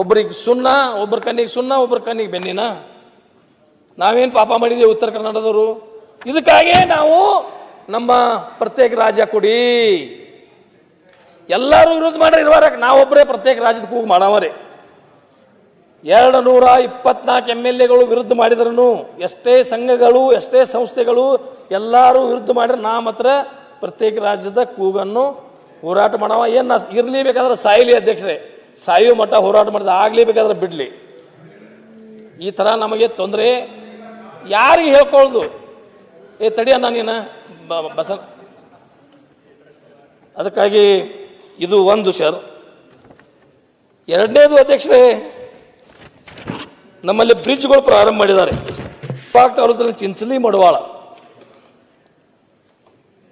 ಒಬ್ರಿಗೆ ಸುಣ್ಣ ಒಬ್ಬರ ಕಣ್ಣಿಗೆ ಸುಣ್ಣ ಒಬ್ಬರ ಕಣ್ಣಿಗೆ ಬೆನ್ನಿನ. ನಾವೇನ್ ಪಾಪ ಮಾಡಿದ್ದೀವಿ ಉತ್ತರ ಕನ್ನಡದವರು ಇದಕ್ಕಾಗೇ ನಾವು ನಮ್ಮ ಪ್ರತ್ಯೇಕ ರಾಜ್ಯ ಕೊಡಿ. ಎಲ್ಲರೂ ವಿರೋಧ ಮಾಡ್ರಿ ಇರುವಾರ ನಾವೊಬ್ಬರೇ ಪ್ರತ್ಯೇಕ ರಾಜ್ಯದ ಕೂಗು ಮಾಡವರೇ. ಎರಡು ನೂರ ಇಪ್ಪತ್ನಾಲ್ಕು ಎಂ ಎಲ್ ಎಗಳು ವಿರುದ್ಧ ಮಾಡಿದ್ರು ಎಷ್ಟೇ ಸಂಘಗಳು, ಎಷ್ಟೇ ಸಂಸ್ಥೆಗಳು ಎಲ್ಲರೂ ವಿರುದ್ಧ ಮಾಡಿದ್ರೆ ನಾ ಮಾತ್ರ ಪ್ರತ್ಯೇಕ ರಾಜ್ಯದ ಕೂಗನ್ನು ಹೋರಾಟ ಮಾಡವ. ಏನ್ ಇರಲಿ ಇರ್ಲಿ ಬೇಕಾದ್ರೆ ಸಾಯಿಲಿ ಅಧ್ಯಕ್ಷರೇ. ಸಾಯುವ ಮಟ್ಟ ಹೋರಾಟ ಮಾಡಿದ ಆಗ್ಲಿ ಬೇಕಾದ್ರೆ ಬಿಡ್ಲಿ. ಈ ತರ ನಮಗೆ ತೊಂದರೆ ಯಾರಿಗೆ ಹೇಳ್ಕೊಳ್ದು? ಏ ತಡಿಯ ನೀನ. ಬಸನ್ ಬಸ ಅದಕ್ಕಾಗಿ ಇದು ಒಂದು ಸರ್. ಎರಡನೇದು ಅಧ್ಯಕ್ಷರೇ, ನಮ್ಮಲ್ಲಿ ಬ್ರಿಡ್ಜ್ಗಳು ಪ್ರಾರಂಭ ಮಾಡಿದ್ದಾರೆ. ಪಾಕ್ ತಾಲೂಕಿನಲ್ಲಿ ಚಿಂಚಲಿ ಮಡವಾಳ.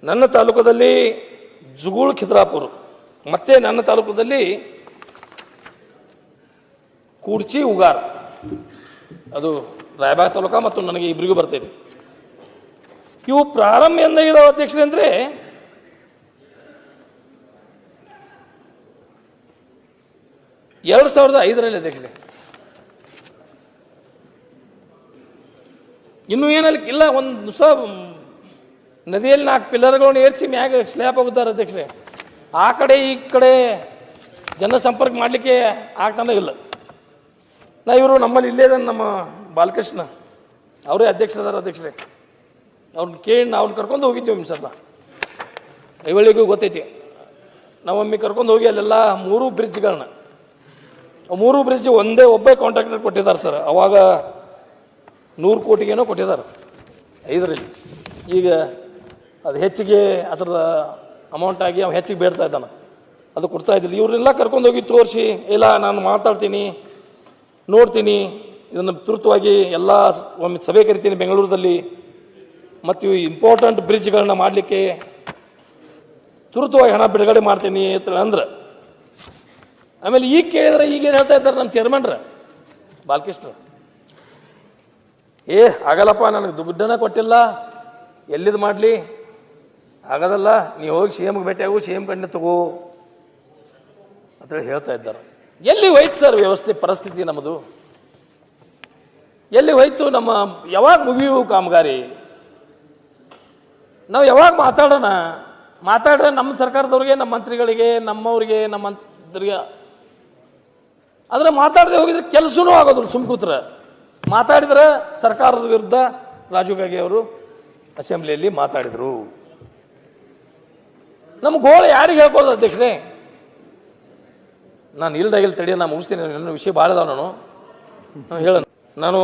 ನನ್ನ ತಾಲೂಕದಲ್ಲಿ ಜುಗುಳ್ ಖಿದ್ರಾಪುರ. ಮತ್ತೆ ನನ್ನ ತಾಲೂಕದಲ್ಲಿ ಕೂಡ್ಚಿ ಉಗಾರ್. ಅದು ರಾಯಬಾಗ್ ತಾಲೂಕ ಮತ್ತು ನನಗೆ ಇಬ್ಬರಿಗೂ ಬರ್ತೈತಿ. ಇವು ಪ್ರಾರಂಭ ಎಂದಾಗಿದ ಅಧ್ಯಕ್ಷರೇ ಅಂದರೆ ಎರಡು ಸಾವಿರದ ಐದರಲ್ಲಿ ಅಧ್ಯಕ್ಷರೇ. ಇನ್ನೂ ಏನಲ್ಲಿ ಇಲ್ಲ, ಒಂದು ಸ ನದಿಯಲ್ಲಿ ನಾಲ್ಕು ಪಿಲ್ಲರ್ಗಳನ್ನ ಏರ್ಸಿ ಮ್ಯಾಗ ಸ್ಲ್ಯಾಪ್ ಹೋಗುತ್ತಾರೆ ಅಧ್ಯಕ್ಷರೇ. ಆ ಕಡೆ ಈ ಕಡೆ ಜನ ಸಂಪರ್ಕ ಮಾಡಲಿಕ್ಕೆ ಆಗ್ತಾನೆ ಇಲ್ಲ. ನಾ ಇವರು ನಮ್ಮಲ್ಲಿ ಇಲ್ಲೇ ಇದ್ದಾನೆ ನಮ್ಮ ಬಾಲಕೃಷ್ಣ. ಅವರೇ ಅಧ್ಯಕ್ಷರದಾರ ಅಧ್ಯಕ್ಷರೇ. ಅವ್ರನ್ನ ಕೇಳಿ ನಾವು ಅವ್ರನ್ನ ಕರ್ಕೊಂಡು ಹೋಗಿದ್ದೀವಿ ಒಮ್ಮೆ ಐವಳಿಗೂ ಗೊತ್ತೈತಿ. ನಮ್ಮಮ್ಮಿ ಕರ್ಕೊಂಡು ಹೋಗಿ ಅಲ್ಲೆಲ್ಲ ಮೂರು ಬ್ರಿಡ್ಜ್ಗಳನ್ನ ಮೂರು ಬ್ರಿಡ್ಜ್ ಒಂದೇ ಒಬ್ಬೇ ಕಾಂಟ್ರಾಕ್ಟರ್ ಕೊಟ್ಟಿದ್ದಾರೆ ಸರ್ ಅವಾಗ ನೂರು ಕೋಟಿಗೇನೋ ಕೊಟ್ಟಿದ್ದಾರೆ. ಐದರಲ್ಲಿ. ಈಗ ಅದು ಹೆಚ್ಚಿಗೆ ಅದರ ಅಮೌಂಟ್ ಆಗಿ ಅವ್ನು ಹೆಚ್ಚಿಗೆ ಬೇಡ್ತಾ ಇದ್ದಾನೆ. ಅದು ಕೊಡ್ತಾ ಇದ್ದಿಲ್ಲ. ಕರ್ಕೊಂಡು ಹೋಗಿ ತೋರಿಸಿ, ಇಲ್ಲ, ನಾನು ಮಾತಾಡ್ತೀನಿ. ನೋಡ್ತೀನಿ. ಇದನ್ನು ತುರ್ತುವಾಗಿ ಎಲ್ಲ ಒಮ್ಮೆ ಸಭೆ ಕರಿತೀನಿ ಬೆಂಗಳೂರಲ್ಲಿ ಮತ್ತು ಇವು ಇಂಪಾರ್ಟೆಂಟ್ ಬ್ರಿಡ್ಜ್ಗಳನ್ನ ಮಾಡಲಿಕ್ಕೆ ತುರ್ತುವಾಗಿ ಹಣ ಬಿಡುಗಡೆ ಮಾಡ್ತೀನಿ ಅಂತ ಅಂದ್ರೆ, ಆಮೇಲೆ ಈಗ ಕೇಳಿದ್ರೆ ಈಗ ಏನು ಹೇಳ್ತಾ ಇದ್ದಾರೆ ನಮ್ಮ ಚೇರ್ಮನ್ರ ಬಾಲಕೃಷ್ಣ. ಏ, ಆಗಲ್ಲಪ್ಪ, ನನಗೆ ದುಡ್ಡನ್ನ ಕೊಟ್ಟಿಲ್ಲ. ಎಲ್ಲಿದ್ ಮಾಡಲಿ? ಆಗದಲ್ಲ ನೀವು ಹೋಗಿ ಸಿ ಎಮ್ಗೆ ಭೇಟಿ ಆಗು, ಸಿ ಎಂ ಕಣ್ಣೆ ತಗೋ ಅಂತೇಳಿ ಹೇಳ್ತಾ ಇದ್ದಾರೆ. ಎಲ್ಲಿ ಹೋಯ್ತು ಸರ್ ವ್ಯವಸ್ಥೆ ಪರಿಸ್ಥಿತಿ ನಮ್ಮದು? ಎಲ್ಲಿ ಹೋಯ್ತು ನಮ್ಮ ಯಾವಾಗ ಮುಗಿಯುವ ಕಾಮಗಾರಿ? ನಾವು ಯಾವಾಗ ಮಾತಾಡೋಣ? ಮಾತಾಡ್ರೆ ನಮ್ಮ ಸರ್ಕಾರದವ್ರಿಗೆ, ನಮ್ಮ ಮಂತ್ರಿಗಳಿಗೆ, ನಮ್ಮವ್ರಿಗೆ ನಮ್ಮ ಮಂತ್ರಿಗೆ ಆದ್ರೆ ಮಾತಾಡದೆ ಹೋಗಿದ್ರೆ ಕೆಲಸನೂ ಆಗೋದಿಲ್ಲ ಸುಮ್ ಕೂತ್ರ ಮಾತಾಡಿದ್ರೆ ಸರ್ಕಾರದ ವಿರುದ್ಧ ರಾಜೀವ್ ಗಾಂಧಿ ಅವರು ಅಸೆಂಬ್ಲಿಯಲ್ಲಿ ಮಾತಾಡಿದ್ರು. ನಮ್ಮ ಗೋಳ ಯಾರಿಗೆ ಹೇಳ್ಬೋದು ಅಧ್ಯಕ್ಷರೇ? ನಾನು ಇಲ್ದಾಗಿಲ್ಲ ತಡಿ ನಾನು ಮುಗಿಸ್ತೀನಿ. ನನ್ನ ವಿಷಯ ಭಾಳ ಅದಾವ ನಾನು. ಹೇಳ ನಾನು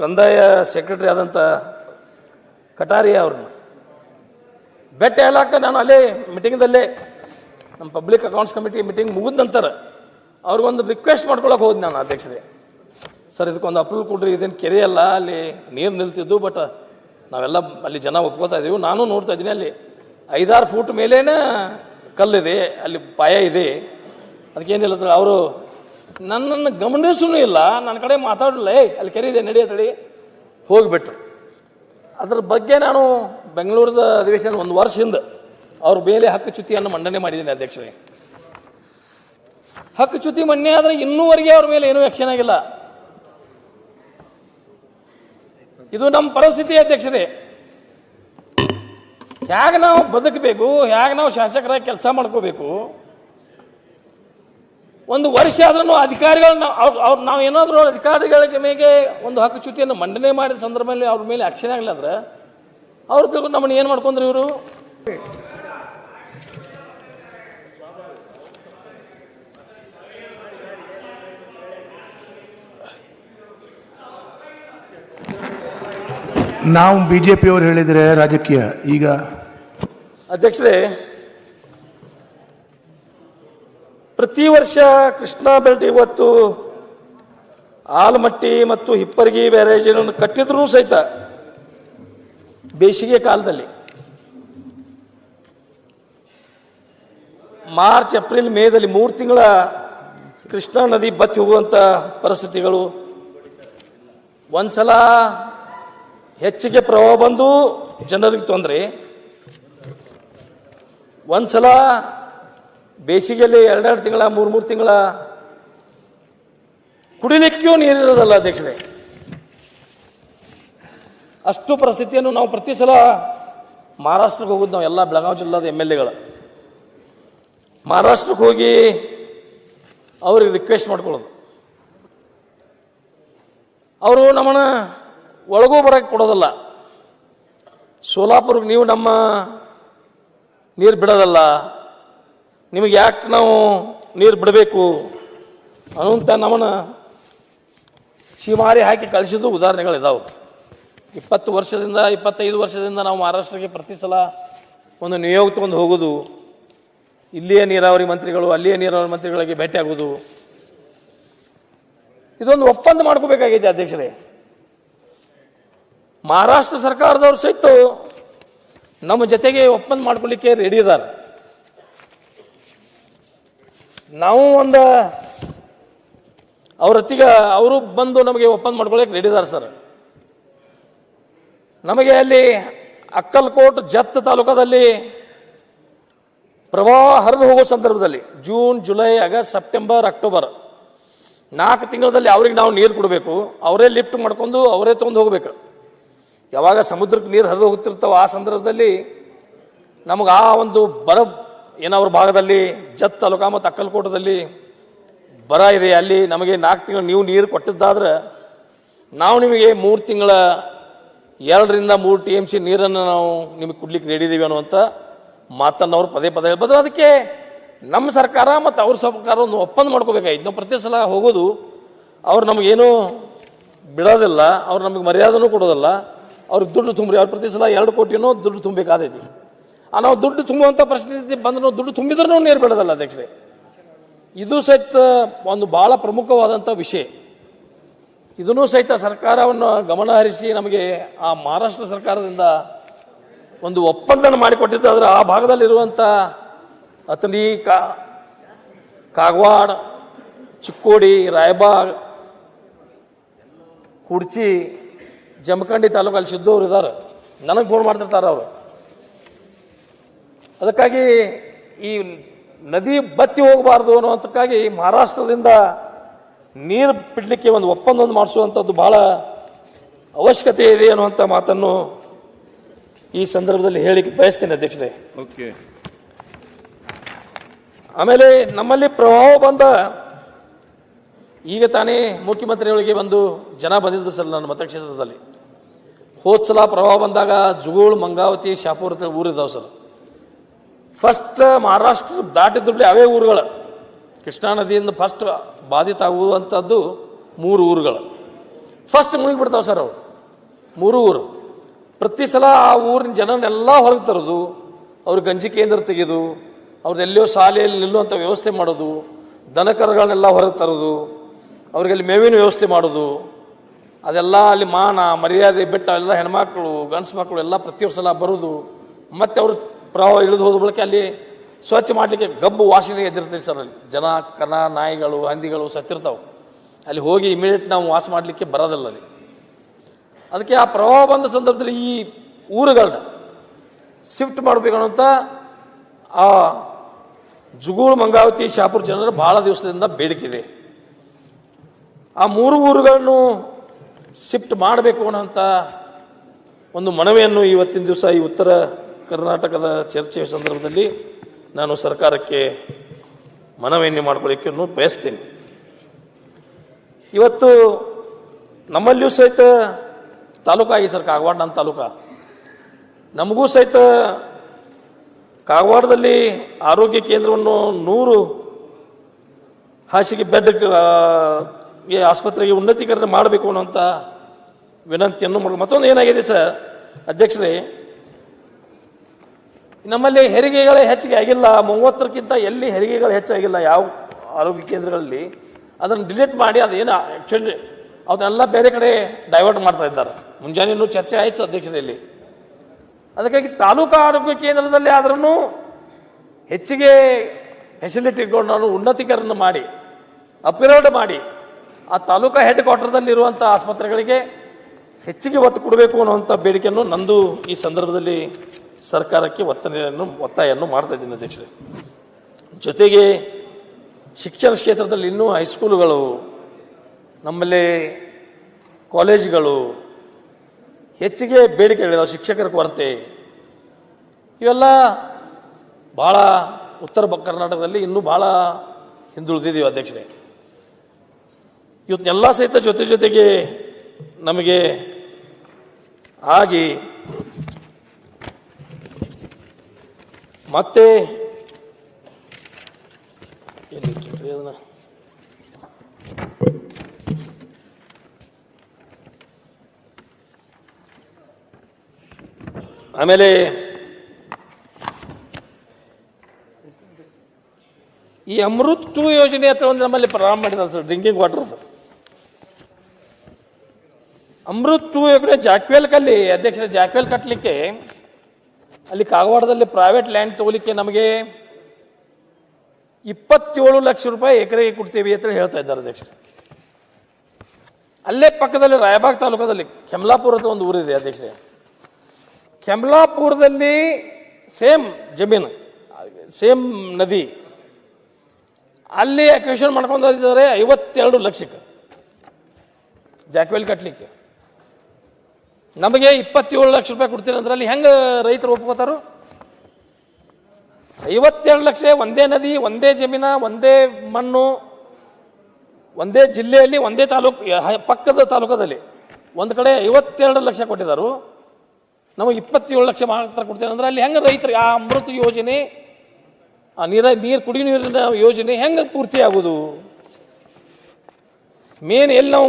ಕಂದಾಯ ಸೆಕ್ರೆಟರಿ ಆದಂಥ ಕಟಾರಿ ಅವ್ರನ್ನ ಬೆಟ್ಟ ಹೇಳಕ್ಕೆ ನಾನು ಅಲ್ಲೇ ಮೀಟಿಂಗ್ದಲ್ಲೇ ನಮ್ಮ ಪಬ್ಲಿಕ್ ಅಕೌಂಟ್ಸ್ ಕಮಿಟಿ ಮೀಟಿಂಗ್ ಮುಗಿದ ನಂತರ ಅವ್ರಿಗೊಂದು ರಿಕ್ವೆಸ್ಟ್ ಮಾಡ್ಕೊಳಕ್ಕೆ ಹೋದ್ ನಾನು ಅಧ್ಯಕ್ಷರೇ. ಸರ್, ಇದಕ್ಕೊಂದು ಅಪ್ರೂವ್ ಕೊಡ್ರಿ, ಇದೇನು ಕೆರೆ ಅಲ್ಲ, ಅಲ್ಲಿ ನೀರು ನಿಲ್ತಿದ್ದು ಬಟ್ ನಾವೆಲ್ಲ ಅಲ್ಲಿ ಜನ ಒಪ್ಕೋತಾ ಇದೀವಿ. ನಾನು ನೋಡ್ತಾ ಇದ್ದೀನಿ ಅಲ್ಲಿ ಐದಾರು ಫೂಟ್ ಮೇಲೇನ ಕಲ್ಲಿದೆ, ಅಲ್ಲಿ ಪಾಯ ಇದೆ. ಅದಕ್ಕೇನಿಲ್ಲ ಅವರು, ನನ್ನನ್ನು ಗಮನಿಸೂ ಇಲ್ಲ ನನ್ನ ಕಡೆ ಮಾತಾಡಲಿಲ್ಲ ಏ ಅಲ್ಲಿ ಕರೀದೆ ನಡೆಯತ್ತಡಿ ಹೋಗಿಬಿಟ್ರು. ಅದ್ರ ಬಗ್ಗೆ ನಾನು ಬೆಂಗಳೂರದ ಅಧಿವೇಶನ ಒಂದು ವರ್ಷ ಹಿಂದೆ ಅವ್ರ ಮೇಲೆ ಹಕ್ಕುಚ್ಯುತಿಯನ್ನು ಮಂಡನೆ ಮಾಡಿದ್ದೀನಿ ಅಧ್ಯಕ್ಷರೇ. ಹಕ್ಕುಚ್ಯುತಿ ಮನ್ನೆ ಆದರೆ ಇನ್ನೂವರೆಗೆ ಅವ್ರ ಮೇಲೆ ಏನೂ ಆಕ್ಷನ್ ಆಗಿಲ್ಲ. ಇದು ನಮ್ಮ ಪರಿಸ್ಥಿತಿ ಅಧ್ಯಕ್ಷರೇ. ಹೇಗೆ ನಾವು ಬದುಕಬೇಕು, ಹೇಗೆ ನಾವು ಶಾಸಕರಾಗಿ ಕೆಲಸ ಮಾಡ್ಕೋಬೇಕು ಒಂದು ವರ್ಷ ಆದ್ರೂ ಅಧಿಕಾರಿಗಳನ್ನ ಅವ್ರು ನಾವು ಏನಾದರೂ ಅಧಿಕಾರಿಗಳ ಮೇಲೆ ಒಂದು ಹಕ್ಕುಚ್ಯುತಿಯನ್ನು ಮಂಡನೆ ಮಾಡಿದ ಸಂದರ್ಭದಲ್ಲಿ ಅವ್ರ ಮೇಲೆ ಆಕ್ಷನ್ ಆಗಲಿಲ್ಲ ಅಂದ್ರೆ ಅವ್ರು ತಿಳ್ಕೊಂಡು ನಮ್ಮನ್ನ ಏನು ಮಾಡ್ಕೊಂಡ್ರು ಇವರು? ನಾವು ಬಿಜೆಪಿಯವರು ಹೇಳಿದರೆ ರಾಜಕೀಯ ಈಗ ಅಧ್ಯಕ್ಷರೇ ಪ್ರತಿ ವರ್ಷ ಕೃಷ್ಣ ಬೆಲ್ಟ್ ಇವತ್ತು ಆಲಮಟ್ಟಿ ಮತ್ತು ಹಿಪ್ಪರಗಿ ಬ್ಯಾರೇಜನ್ನು ಕಟ್ಟಿದ್ರು ಸಹಿತ ಬೇಸಿಗೆ ಕಾಲದಲ್ಲಿ. ಮಾರ್ಚ್, ಏಪ್ರಿಲ್, ಮೇದಲ್ಲಿ ಮೂರು ತಿಂಗಳ ಕೃಷ್ಣಾ ನದಿ ಬತ್ತಿ ಹೋಗುವಂತ ಪರಿಸ್ಥಿತಿಗಳು ಒಂದ್ಸಲ ಹೆಚ್ಚಿಗೆ ಪ್ರವಾಹ ಬಂದು ಜನರಿಗೆ ತೊಂದರೆ, ಒಂದ್ಸಲ ಬೇಸಿಗೆಯಲ್ಲಿ ಎರಡೆರಡು ತಿಂಗಳ, ಮೂರು ಮೂರು ತಿಂಗಳ ಕುಡಿಲಿಕ್ಕೂ ನೀರಿರೋದಲ್ಲ ಅಧ್ಯಕ್ಷರೇ. ಅಷ್ಟು ಪರಿಸ್ಥಿತಿಯನ್ನು ನಾವು ಪ್ರತಿ ಸಲ ಮಹಾರಾಷ್ಟ್ರಕ್ಕೆ ಹೋಗೋದು ನಾವು ಎಲ್ಲ ಬೆಳಗಾವಿ ಜಿಲ್ಲಾದ ಎಂ ಎಲ್ ಎಗಳು. ಮಹಾರಾಷ್ಟ್ರಕ್ಕೆ ಹೋಗಿ ಅವ್ರಿಗೆ ರಿಕ್ವೆಸ್ಟ್ ಮಾಡ್ಕೊಳ್ಳೋದು. ಅವರು ನಮ್ಮನ್ನ ಒಳಗೂ ಬರಕ್ಕೆ ಕೊಡೋದಲ್ಲ. ಸೋಲಾಪುರಕ್ಕೆ ನೀವು ನಮ್ಮ ನೀರು ಬಿಡೋದಲ್ಲ. ನಿಮಗೆ ಯಾಕೆ ನಾವು ನೀರು ಬಿಡಬೇಕು? ಅನ್ನುವಂಥ ನಮ್ಮನ್ನು ಚೀಮಾರಿ ಹಾಕಿ ಕಳಿಸಿದ್ದು ಉದಾಹರಣೆಗಳಿದಾವೆ. ಇಪ್ಪತ್ತು ವರ್ಷದಿಂದ, ಇಪ್ಪತ್ತೈದು ವರ್ಷದಿಂದ ನಾವು ಮಹಾರಾಷ್ಟ್ರಕ್ಕೆ ಪ್ರತಿ ಸಲ ಒಂದು ನಿಯೋಗ ತಗೊಂಡು ಹೋಗೋದು. ಇಲ್ಲಿಯೇ ನೀರಾವರಿ ಮಂತ್ರಿಗಳು, ಅಲ್ಲಿಯೇ ನೀರಾವರಿ ಮಂತ್ರಿಗಳಿಗೆ ಭೇಟಿ ಆಗೋದು. ಇದೊಂದು ಒಪ್ಪಂದ ಮಾಡ್ಕೋಬೇಕಾಗಿದೆ ಅಧ್ಯಕ್ಷರೇ. ಮಹಾರಾಷ್ಟ್ರ ಸರ್ಕಾರದವರು ಸಹಿತ ನಮ್ಮ ಜೊತೆಗೆ ಒಪ್ಪಂದ ಮಾಡ್ಕೊಳ್ಳಿಕ್ಕೆ ರೆಡಿ ಇದ್ದಾರೆ ನಾವು ಒಂದು ಅವ್ರ ಹೊತ್ತಿಗೆ ಅವರು ಬಂದು ನಮಗೆ ಒಪ್ಪಂದ ಮಾಡ್ಕೊಳ್ಳೋಕೆ ರೆಡಿ ಇದ್ದಾರೆ ಸರ್ ನಮಗೆ ಅಲ್ಲಿ ಅಕ್ಕಲ್ಕೋಟ್ ಜತ್ ತಾಲೂಕದಲ್ಲಿ ಪ್ರವಾಹ ಹರಿದು ಹೋಗೋ ಸಂದರ್ಭದಲ್ಲಿ June July August September October ನಾಲ್ಕು ತಿಂಗಳಲ್ಲಿ ಅವ್ರಿಗೆ ನಾವು ನೀರು ಕೊಡಬೇಕು. ಅವರೇ ಲಿಫ್ಟ್ ಮಾಡ್ಕೊಂಡು ಅವರೇ ತೊಗೊಂಡು ಹೋಗ್ಬೇಕು. ಯಾವಾಗ ಸಮುದ್ರಕ್ಕೆ ನೀರು ಹರಿದು ಹೋಗ್ತಿರ್ತಾವ ಆ ಸಂದರ್ಭದಲ್ಲಿ ನಮಗೆ ಆ ಒಂದು ಬರ ಏನವ್ರ ಭಾಗದಲ್ಲಿ ಜತ್ ತಾಲೂಕಾ ಮತ್ತು ಅಕ್ಕಲ್ಕೋಟದಲ್ಲಿ ಬರ ಇದೆ, ಅಲ್ಲಿ ನಮಗೆ ನಾಲ್ಕು ತಿಂಗಳು ನೀವು ನೀರು ಕೊಟ್ಟಿದ್ದಾದ್ರೆ ನಾವು ನಿಮಗೆ ಮೂರು ತಿಂಗಳ ಎರಡರಿಂದ ಮೂರು ಟಿ ಎಂ ಸಿ ನೀರನ್ನು ನಾವು ನಿಮಗೆ ಕುಡ್ಲಿಕ್ಕೆ ನೀಡಿದ್ದೀವಿ ಅನ್ನುವಂಥ ಮಾತನ್ನು ಅವರು ಪದೇ ಪದೇ ಹೇಳ್ಬೋದು. ಅದಕ್ಕೆ ನಮ್ಮ ಸರ್ಕಾರ ಮತ್ತು ಅವ್ರ ಸರ್ಕಾರ ಒಂದು ಒಪ್ಪಂದ ಮಾಡ್ಕೋಬೇಕಾಗಿತ್ತು ನಾವು ಪ್ರತಿ ಸಲ ಹೋಗೋದು ಅವ್ರು ನಮಗೇನು ಬಿಡೋದಿಲ್ಲ, ಅವ್ರು ನಮಗೆ ಮರ್ಯಾದೆನೂ ಕೊಡೋದಿಲ್ಲ. ಅವ್ರಿಗೆ ದುಡ್ಡು ತುಂಬ್ರಿ, ಅವ್ರು ಪ್ರತಿ ಸಲ ಎರಡು ಕೋಟಿನೂ ದುಡ್ಡು ತುಂಬಬೇಕಾದೈತಿ. ನಾವು ದುಡ್ಡು ತುಂಬುವಂಥ ಪರಿಸ್ಥಿತಿ ಬಂದ್ರೆ ನಾವು ದುಡ್ಡು ತುಂಬಿದ್ರೂ ನೀರು ಬಿಡೋದಲ್ಲ ಅಧ್ಯಕ್ಷರೇ. ಇದು ಸಹಿತ ಒಂದು ಬಹಳ ಪ್ರಮುಖವಾದಂಥ ವಿಷಯ. ಇದನ್ನು ಸಹಿತ ಸರ್ಕಾರವನ್ನು ಗಮನ ಹರಿಸಿ ನಮಗೆ ಆ ಮಹಾರಾಷ್ಟ್ರ ಸರ್ಕಾರದಿಂದ ಒಂದು ಒಪ್ಪಂದನ ಮಾಡಿಕೊಟ್ಟಿದ್ದಾದ್ರೆ ಆ ಭಾಗದಲ್ಲಿರುವಂಥ ಅಥಣಿ, ಕಾ, ಕಾಗವಾಡ, ಚಿಕ್ಕೋಡಿ, ರಾಯಬಾಗ್, ಕುಡ್ಚಿ, ಜಮಖಂಡಿ ತಾಲೂಕಲ್ಲಿ ಸಿದ್ದವ್ರು ಇದ್ದಾರೆ ನನಗೆ ಫೋನ್ ಮಾಡ್ತಿರ್ತಾರೆ ಅವರು. ಅದಕ್ಕಾಗಿ ಈ ನದಿ ಬತ್ತಿ ಹೋಗಬಾರ್ದು ಅನ್ನೋದಕ್ಕಾಗಿ ಮಹಾರಾಷ್ಟ್ರದಿಂದ ನೀರು ಬಿಡಲಿಕ್ಕೆ ಒಂದು ಒಪ್ಪಂದವನ್ನು ಮಾಡಿಸುವಂಥದ್ದು ಬಹಳ ಅವಶ್ಯಕತೆ ಇದೆ ಅನ್ನುವಂಥ ಮಾತನ್ನು ಈ ಸಂದರ್ಭದಲ್ಲಿ ಹೇಳಿಕ್ಕೆ ಬಯಸ್ತೇನೆ ಅಧ್ಯಕ್ಷರೇ. ಓಕೆ. ಆಮೇಲೆ ನಮ್ಮಲ್ಲಿ ಪ್ರಭಾವ ಬಂದ ಈಗ ತಾನೇ ಮುಖ್ಯಮಂತ್ರಿಗಳಿಗೆ ಒಂದು ಜನ ಬಂದಿದ್ದು ಸರ್ ನನ್ನ ಮತಕ್ಷೇತ್ರದಲ್ಲಿ. ಹೋದ್ಸಲ ಪ್ರವಾಹ ಬಂದಾಗ ಜುಗೋಳ್ ಮಂಗಾವತಿ ಶಾಪೂರ್ ಊರಿದ್ದಾವೆ ಸರ್. ಫಸ್ಟ್ ಮಹಾರಾಷ್ಟ್ರ ದಾಟಿದ್ರಲ್ಲಿ ಅವೇ ಊರುಗಳು. ಕೃಷ್ಣಾ ನದಿಯಿಂದ ಫಸ್ಟ್ ಬಾಧಿತ ಆಗುವಂಥದ್ದು ಮೂರು ಊರುಗಳು. ಫಸ್ಟ್ ಮುಳುಗಿಬಿಡ್ತಾವೆ ಸರ್ ಅವರು. ಮೂರು ಊರು. ಪ್ರತಿ ಸಲ ಆ ಊರಿನ ಜನನೆಲ್ಲ ಹೊರಗೆ ತರೋದು, ಅವ್ರ ಗಂಜಿ ಕೇಂದ್ರ ತೆಗೆದು ಅವ್ರದ್ದು ಎಲ್ಲಿಯೋ ಶಾಲೆಯಲ್ಲಿ ನಿಲ್ಲುವಂಥ ವ್ಯವಸ್ಥೆ ಮಾಡೋದು ದನಕರಗಳನ್ನೆಲ್ಲ ಹೊರಗೆ ತರೋದು ಅವ್ರಿಗೆ ಅಲ್ಲಿ ಮೇವಿನ ವ್ಯವಸ್ಥೆ ಮಾಡೋದು. ಅದೆಲ್ಲ ಅಲ್ಲಿ ಮಾನ, ಮರ್ಯಾದೆ, ಬೆಟ್ಟ ಎಲ್ಲ ಹೆಣ್ಮಕ್ಳು, ಗಂಡ್ಸು ಮಕ್ಕಳು ಎಲ್ಲ ಪ್ರತಿ ಸಲ ಬರೋದು. ಮತ್ತೆ ಅವರು ಪ್ರವಾಹ ಇಳಿದು ಹೋದ ಬಳಿಕ ಅಲ್ಲಿ ಸ್ವಚ್ಛ ಮಾಡಲಿಕ್ಕೆ ಗಬ್ಬು ವಾಸನೆ ಎದ್ದಿರ್ತದೆ ಸರ್ ಅಲ್ಲಿ. ಜನ ಕನ ನಾಯಿಗಳು, ಹಂದಿಗಳು ಸತ್ತಿರ್ತಾವೆ. ಅಲ್ಲಿ ಹೋಗಿ ಇಮಿಡಿಯೇಟ್ ನಾವು ವಾಸ ಮಾಡಲಿಕ್ಕೆ ಬರೋದಿಲ್ಲ ಅಲ್ಲಿ. ಅದಕ್ಕೆ ಆ ಪ್ರವಾಹ ಬಂದ ಸಂದರ್ಭದಲ್ಲಿ ಈ ಊರುಗಳನ್ನ ಶಿಫ್ಟ್ ಮಾಡಬೇಕು ಅನ್ನೋಂಥ ಆ ಜುಗೂಳು ಮಂಗಾವತಿ ಶಾಪುರ ಜನರ ಭಾಳ ದಿವಸದಿಂದ ಬೇಡಿಕೆ ಇದೆ. ಆ ಮೂರು ಊರುಗಳನ್ನು ಶಿಫ್ಟ್ ಮಾಡಬೇಕು ಅನ್ನೋಂಥ ಒಂದು ಮನವಿಯನ್ನು ಇವತ್ತಿನ ದಿವಸ ಈ ಉತ್ತರ ಕರ್ನಾಟಕದ ಚರ್ಚೆಯ ಸಂದರ್ಭದಲ್ಲಿ ನಾನು ಸರ್ಕಾರಕ್ಕೆ ಮನವಿಯನ್ನು ಮಾಡಿಕೊಳ್ಳಿಕ್ಕೆ ಬಯಸ್ತೇನೆ. ಇವತ್ತು ನಮ್ಮಲ್ಲಿಯೂ ಸಹಿತ ತಾಲೂಕಾಗಿ ಸರ್, ಕಾಗವಾಡ ನನ್ನ ತಾಲೂಕಾ. ನಮಗೂ ಸಹಿತ ಕಾಗವಾಡದಲ್ಲಿ ಆರೋಗ್ಯ ಕೇಂದ್ರವನ್ನು ನೂರು ಹಾಸಿಗೆ ಬೆಡ್ ಆಸ್ಪತ್ರೆಗೆ ಉನ್ನತೀಕರಣ ಮಾಡಬೇಕು ಅನ್ನೋಂಥ ವಿನಂತಿಯನ್ನು ಮತ್ತೊಂದು ಏನಾಗಿದೆ ಸರ್, ಅಧ್ಯಕ್ಷರೇ ನಮ್ಮಲ್ಲಿ ಹೆರಿಗೆಗಳೇ ಹೆಚ್ಚಿಗೆ ಆಗಿಲ್ಲ. ಮೂವತ್ತರಕ್ಕಿಂತ ಎಲ್ಲಿ ಹೆರಿಗೆಗಳು ಹೆಚ್ಚಾಗಿಲ್ಲ? ಯಾವ ಆರೋಗ್ಯ ಕೇಂದ್ರಗಳಲ್ಲಿ. ಅದನ್ನು ಡಿಲೀಟ್ ಮಾಡಿ, ಅದೇನು ಆ್ಯಕ್ಚುಲಿ ಅದನ್ನೆಲ್ಲ ಬೇರೆ ಕಡೆ ಡೈವರ್ಟ್ ಮಾಡ್ತಾ ಇದ್ದಾರೆ. ಮುಂಜಾನೆಯೂ ಚರ್ಚೆ ಆಯಿತು ಅಧ್ಯಕ್ಷತೆಯಲ್ಲಿ. ಅದಕ್ಕಾಗಿ ತಾಲೂಕು ಆರೋಗ್ಯ ಕೇಂದ್ರದಲ್ಲಿ ಆದ್ರೂ ಹೆಚ್ಚಿಗೆ ಫೆಸಿಲಿಟಿಗಳನ್ನು ಉನ್ನತೀಕರಣ ಮಾಡಿ ಅಪ್ಗ್ರೇಡ್ ಮಾಡಿ, ಆ ತಾಲೂಕಾ ಹೆಡ್ ಕ್ವಾರ್ಟರ್ದಲ್ಲಿರುವಂಥ ಆಸ್ಪತ್ರೆಗಳಿಗೆ ಹೆಚ್ಚಿಗೆ ಒತ್ತು ಕೊಡಬೇಕು ಅನ್ನುವಂಥ ಬೇಡಿಕೆಯನ್ನು ನಂದು ಈ ಸಂದರ್ಭದಲ್ಲಿ ಸರ್ಕಾರಕ್ಕೆ ಒತ್ತನೆಯನ್ನು, ಒತ್ತಾಯವನ್ನು ಮಾಡ್ತಾ ಇದ್ದೀನಿ ಅಧ್ಯಕ್ಷರೇ. ಜೊತೆಗೆ ಶಿಕ್ಷಣ ಕ್ಷೇತ್ರದಲ್ಲಿ ಇನ್ನೂ ಹೈಸ್ಕೂಲುಗಳು ನಮ್ಮಲ್ಲಿ ಕಾಲೇಜುಗಳು, ಹೆಚ್ಚಿಗೆ ಬೇಡಿಕೆಗಳಿದಾವೆ ಶಿಕ್ಷಕರ ಕೊರತೆ, ಇವೆಲ್ಲ ಭಾಳ ಉತ್ತರ ಕರ್ನಾಟಕದಲ್ಲಿ ಇನ್ನೂ ಭಾಳ ಹಿಂದುಳಿದಿದ್ದೀವಿ ಅಧ್ಯಕ್ಷರೇ. ಇವತ್ತೆಲ್ಲ ಸಹಿತ ಜೊತೆ ಜೊತೆಗೆ ನಮಗೆ ಆಗಿ ಮತ್ತೆ ಆಮೇಲೆ ಈ ಅಮೃತ್ ಟೂ ಯೋಜನೆ ಹತ್ರ ಒಂದು ನಮ್ಮಲ್ಲಿ ಪ್ರಾರಂಭ ಮಾಡಿದ್ದಾರೆ sir, drinking water. Amrut two ಯೋಜನೆ ಜಾಕ್ವೆಲ್ಕಲ್ಲಿ, ಅಧ್ಯಕ್ಷರ ಜಾಕ್ವೆಲ್ ಕಟ್ಟಲಿಕ್ಕೆ ಅಲ್ಲಿ ಕಾಗವಾಡದಲ್ಲಿ ಪ್ರೈವೇಟ್ ಲ್ಯಾಂಡ್ ತಗೋಲಿಕ್ಕೆ ನಮಗೆ ಇಪ್ಪತ್ತೇಳು ಲಕ್ಷ ರೂಪಾಯಿ ಎಕರೆಗೆ ಕೊಡ್ತೀವಿ ಅಂತ ಹೇಳ್ತಾ ಇದ್ದಾರೆ ಅಧ್ಯಕ್ಷರು. ಅಲ್ಲೇ ಪಕ್ಕದಲ್ಲಿ ರಾಯಬಾಗ್ ತಾಲೂಕದಲ್ಲಿ ಕೆಮ್ಲಾಪುರ ಅಂತ ಒಂದು ಊರಿದೆ ಅಧ್ಯಕ್ಷರೇ. ಕೆಮ್ಲಾಪುರದಲ್ಲಿ ಸೇಮ್ ಜಮೀನು ಸೇಮ್ ನದಿ, ಅಲ್ಲಿ ಅಕ್ವಿಷನ್ ಮಾಡ್ಕೊಂಡು ಐವತ್ತೆರಡು ಲಕ್ಷಕ್ಕೆ. ಜಾಕ್ವೆಲ್ ಕಟ್ಟಲಿಕ್ಕೆ ನಮಗೆ ಇಪ್ಪತ್ತೇಳು ಲಕ್ಷ ರೂಪಾಯಿ ಕೊಡ್ತೀನಿ ಅಂದ್ರೆ ಅಲ್ಲಿ ಹೆಂಗೆ ರೈತರು ಒಪ್ಕೋತಾರು? ಐವತ್ತೇಳು ಲಕ್ಷ ಒಂದೇ ನದಿ, ಒಂದೇ ಜಮೀನ, ಒಂದೇ ಮಣ್ಣು, ಒಂದೇ ಜಿಲ್ಲೆಯಲ್ಲಿ, ಒಂದೇ ತಾಲೂಕು ಪಕ್ಕದ ತಾಲೂಕದಲ್ಲಿ. ಒಂದು ಕಡೆ ಐವತ್ತೆರಡು ಲಕ್ಷ ಕೊಟ್ಟಿದ್ದಾರೆ ನಮಗೆ ಇಪ್ಪತ್ತೇಳು ಲಕ್ಷ ಮಾತ್ರ ಕೊಡ್ತೇನೆ ಅಂದ್ರೆ ಅಲ್ಲಿ ಹೆಂಗೆ ರೈತರು ಆ ಅಮೃತ ಯೋಜನೆ, ಆ ನೀರ, ನೀರು, ಕುಡಿ ನೀರಿನ ಯೋಜನೆ ಹೆಂಗೆ ಪೂರ್ತಿ ಆಗೋದು ಮೇನ್ ಎಲ್ಲಿ ನಾವು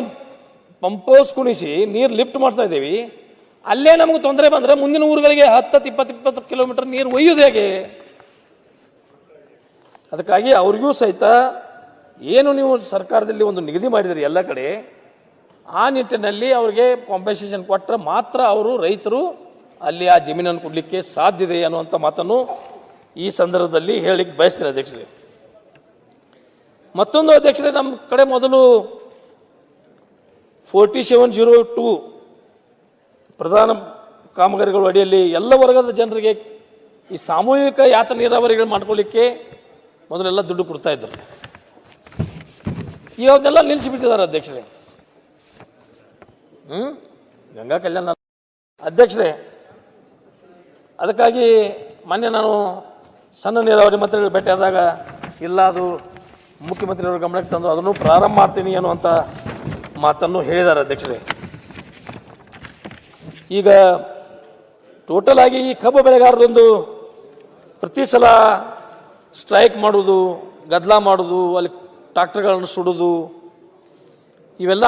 ಪಂಪೋಸ್ ಕುಣಿಸಿ ನೀರು ಲಿಫ್ಟ್ ಮಾಡ್ತಾ ಇದ್ದೀವಿ. ಅಲ್ಲೇ ನಮಗೆ ತೊಂದರೆ ಬಂದರೆ ಮುಂದಿನ ಊರುಗಳಿಗೆ ಹತ್ತತ್ತು, ಇಪ್ಪತ್ತು ಇಪ್ಪತ್ತು ಕಿಲೋಮೀಟರ್ ನೀರು ಒಯ್ಯೋದು ಹೇಗೆ? ಅದಕ್ಕಾಗಿ ಅವ್ರಿಗೂ ಸಹಿತ ಏನು ನೀವು ಸರ್ಕಾರದಲ್ಲಿ ಒಂದು ನಿಗದಿ ಮಾಡಿದಿರಿ ಎಲ್ಲ ಕಡೆ, ಆ ನಿಟ್ಟಿನಲ್ಲಿ ಅವರಿಗೆ ಕಾಂಪನ್ಸೇಷನ್ ಕೊಟ್ಟರೆ ಮಾತ್ರ ಅವರು ರೈತರು ಅಲ್ಲಿ ಆ ಜಮೀನನ್ನು ಕೊಡಲಿಕ್ಕೆ ಇದೆ ಅನ್ನುವಂಥ ಮಾತನ್ನು ಈ ಸಂದರ್ಭದಲ್ಲಿ ಹೇಳಿಕ್ಕೆ ಬಯಸ್ತೀನಿ ಅಧ್ಯಕ್ಷರೇ. ಮತ್ತೊಂದು ಅಧ್ಯಕ್ಷರೇ, ನಮ್ಮ ಕಡೆ ಮೊದಲು ಫೋರ್ಟಿ ಸೆವೆನ್ ಜೀರೋ ಟೂ ಪ್ರಧಾನ ಕಾಮಗಾರಿಗಳ ಅಡಿಯಲ್ಲಿ ಎಲ್ಲ ವರ್ಗದ ಜನರಿಗೆ ಈ ಸಾಮೂಹಿಕ ಯಾತ ನೀರಾವರಿಗಳು ಮಾಡ್ಕೊಳ್ಳಿಕ್ಕೆ ಮೊದಲೆಲ್ಲ ದುಡ್ಡು ಕೊಡ್ತಾ ಇದ್ರು ಈಗ ಅವನ್ನೆಲ್ಲ ನಿಲ್ಲಿಸಿಬಿಟ್ಟಿದ್ದಾರೆ ಅಧ್ಯಕ್ಷರೇ. ಹ್ಮ್? ಗಂಗಾ ಕಲ್ಯಾಣ ಅಧ್ಯಕ್ಷರೇ, ಅದಕ್ಕಾಗಿ ಮೊನ್ನೆ ನಾನು ಸಣ್ಣ ನೀರಾವರಿ ಮಂತ್ರಿಗಳು ಭೇಟಿಯಾದಾಗ ಇಲ್ಲ ಅದು ಮುಖ್ಯಮಂತ್ರಿಯವರು ಗಮನಕ್ಕೆ ತಂದು ಅದನ್ನು ಪ್ರಾರಂಭ ಮಾಡ್ತೀನಿ ಅನ್ನುವಂಥ ಮಾತನ್ನು ಹೇಳಿದ್ದಾರೆ ಅಧ್ಯಕ್ಷರೇ. ಈಗ ಟೋಟಲ್ ಆಗಿ ಈ ಕಬ್ಬು ಬೆಳೆಗಾರರೊಂದು ಪ್ರತಿ ಸಲ ಸ್ಟ್ರೈಕ್ ಮಾಡುವುದು, ಗದ್ದಲ ಮಾಡುವುದು, ಅಲ್ಲಿ ಟ್ರಾಕ್ಟರ್ಗಳನ್ನು ಸುಡೋದು ಇವೆಲ್ಲ